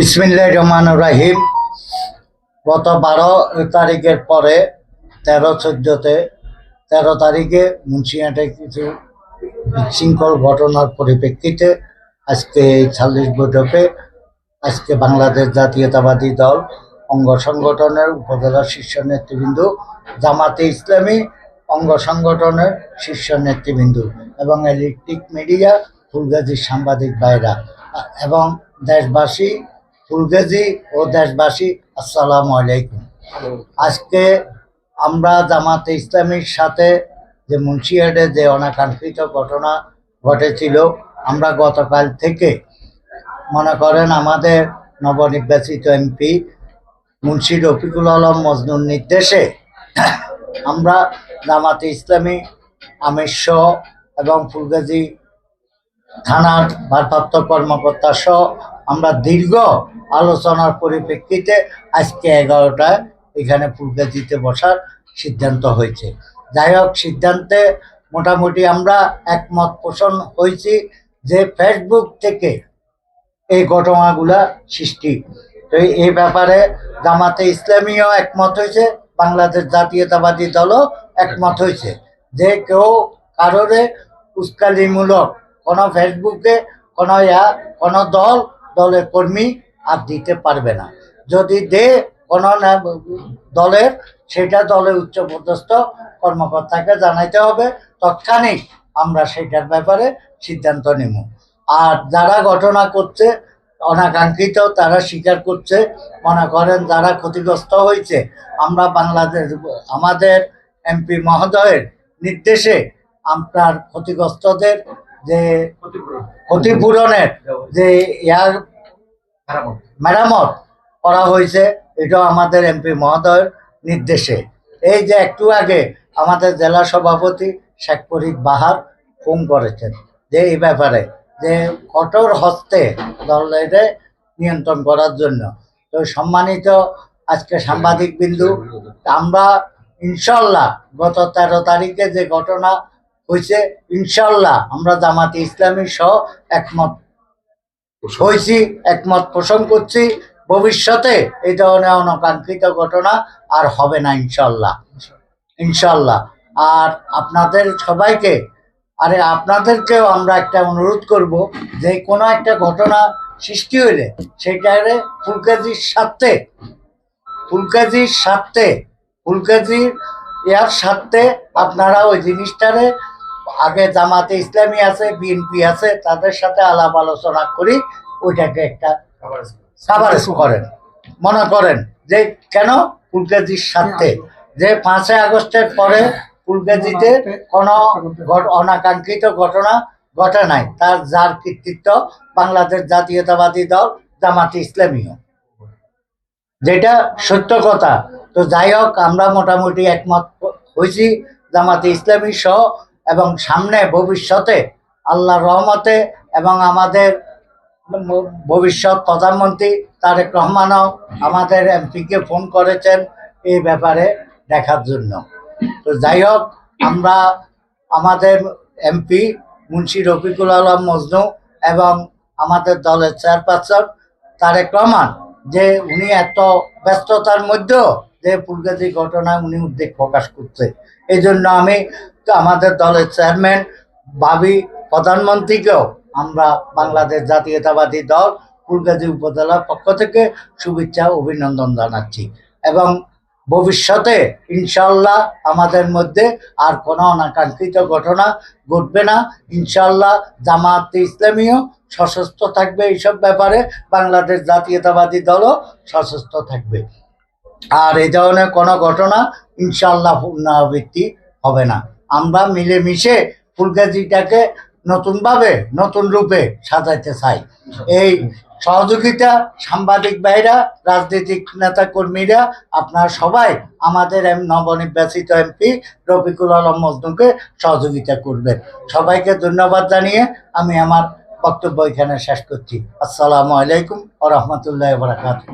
ইসমিল্লাহ রহমান রাহিম। গত বারো তারিখের পরে, তেরো চোদ্দতে, তেরো তারিখে মুন্সিয়াটে কিছু বিশৃঙ্খল ঘটনার পরিপ্রেক্ষিতে আজকে এই ছাল্লিশ বৈঠকে আজকে বাংলাদেশ জাতীয়তাবাদী দল, অঙ্গ সংগঠনের উপজেলা শীর্ষ নেতৃবৃন্দ, জামাতে ইসলামী অঙ্গ সংগঠনের শীর্ষ নেতৃবৃন্দ এবং ইলেকট্রিক মিডিয়া, ফুলগাজীর সাংবাদিক ভাইরা এবং দেশবাসী ফুলগাজী ও দেশবাসী, আসসালামু আলাইকুম। আজকে আমরা জামাতে ইসলামীর সাথে যে মুন্সিয়াটে যে অনাকাঙ্ক্ষিত ঘটনা ঘটেছিল, আমরা গতকাল থেকে মনে করেন আমাদের নবনির্বাচিত এমপি মুন্সি রফিকুল আলম মজনুর নির্দেশে আমরা জামাতে ইসলামী, আমির এবং ফুলগাজী থানার ভারপ্রাপ্ত কর্মকর্তা সহ আমরা দীর্ঘ আলোচনার পরিপ্রেক্ষিতে আজকে এগারোটায় এখানে ফুলগাজিতে বসার সিদ্ধান্ত হয়েছে। যাই হোক, সিদ্ধান্তে মোটামুটি আমরা একমত পোষণ হয়েছি যে ফেসবুক থেকে এই ঘটনাগুলা সৃষ্টি। তো এই ব্যাপারে জামাতে ইসলামীও একমত হয়েছে, বাংলাদেশ জাতীয়তাবাদী দলও একমত হয়েছে যে কেউ কারোরে উস্কানিমূলক কোনো ফেসবুকে, কোনো ইয়া, কোনো দল দলের কর্মী আর দিতে পারবে না। যদি দে কোনো দলের, সেটা দলের উচ্চপদস্থ কর্মকর্তাকে জানাইতে হবে, তৎক্ষণিক আমরা সেটার ব্যাপারে সিদ্ধান্ত নেব আর যারা ঘটনা করছে, অনাকাঙ্ক্ষিত তারা স্বীকার করছে, মনে করেন যারা ক্ষতিগ্রস্ত হয়েছে আমরা বাংলাদেশ, আমাদের এমপি মহোদয়ের নির্দেশে আপনার ক্ষতিগ্রস্তদের যে ক্ষতিপূরণের যে ইয়ার মেরামত করা হয়েছে এটাও আমাদের এমপি মহোদয়ের নির্দেশে। এই যে একটু আগে আমাদের জেলা সভাপতি শেখ ফরিদ বাহার ফোন করেছেন যে এই ব্যাপারে, যে কঠোর হস্তে দলের নিয়ন্ত্রণ করার জন্য। তো সম্মানিত আজকে সাংবাদিক বিন্দু, আমরা ইনশাল্লাহ গত তেরো তারিখে যে ঘটনা হয়েছে ইনশাল্লাহ আমরা জামাতে ইসলামী সহ একমত। হয়েছি একমত পোষণ করছি ভবিষ্যতে এই ধরনের অনাকাঙ্ক্ষিত ঘটনা আর হবে না ইনশাল্লাহ ইনশাল্লাহ আর আপনাদের সবাইকে আরে আপনাদেরকেও আমরা একটা অনুরোধ করব যে কোনো একটা ঘটনা সৃষ্টি হইলে সেটারে ফুলকাজির স্বার্থে ফুলকাজির স্বার্থে ফুলকাজির ইয়ার স্বার্থে আপনারা ওই জিনিসটারে আগে জামাতে ইসলামী আছে, বিএনপি আছে, তাদের সাথে আলাপ আলোচনা করি, ওইটাকে একটা কাভারেজ করেন। মনে করেন যে কেন ফুলকাজির স্বার্থে? যে পাঁচই আগস্টের পরে ফুলকাজিতে কোনো অনাকাঙ্ক্ষিত ঘটনা ঘটে নাই। তার যার কৃতিত্ব বাংলাদেশ জাতীয়তাবাদী দল জামাতে ইসলামীও। যেটা সত্য কথা। তো যাই হোক, আমরা মোটামুটি একমত হয়েছি জামাতে ইসলামী সহ এবং সামনে ভবিষ্যতে আল্লাহ রহমতে এবং আমাদের ভবিষ্যৎ প্রধানমন্ত্রী তারেক রহমানও আমাদের এমপিকে ফোন করেছেন এই ব্যাপারে দেখার জন্য। তো যাই হোক, আমরা আমাদের এমপি মুন্সি রফিকুল আলম মজনু এবং আমাদের দলের চেয়ারপারসন তারেক রহমান, যে উনি এত ব্যস্ততার মধ্যেও যে ফুলগাছি ঘটনায় উনি উদ্বেগ প্রকাশ করছে। এই জন্য আমি আমাদের দলের চেয়ারম্যান ভাবি প্রধানমন্ত্রীকেও আমরা বাংলাদেশ জাতীয়তাবাদী দল ফুলগাজী উপজেলার পক্ষ থেকে শুভেচ্ছা অভিনন্দন জানাচ্ছি। এবং ভবিষ্যতে ইনশাল্লাহ আমাদের মধ্যে আর কোনো অনাকাঙ্ক্ষিত ঘটনা ঘটবে না। ইনশাল্লাহ জামায়াতে ইসলামীও সশস্ত্র থাকবে এইসব ব্যাপারে। বাংলাদেশ জাতীয়তাবাদী দলও সশস্ত্র থাকবে। আর এই ধরনের কোনো ঘটনা ইনশাল্লাহ পুনরাবৃত্তি হবে না। আমরা মিলেমিশে ফুলগাজিটাকে নতুনভাবে, নতুন রূপে সাজাইতে চাই। এই সহযোগিতা সাংবাদিক ভাইরা, রাজনৈতিক নেতা কর্মীরা আপনারা সবাই আমাদের নবনির্বাচিত এমপি রফিকুল আলম মজনুকে সহযোগিতা করবেন। সবাইকে ধন্যবাদ জানিয়ে আমি আমার বক্তব্য এখানে শেষ করছি। আসসালামু আলাইকুম ও রহমতুল্লাহ বারাকাতুহ।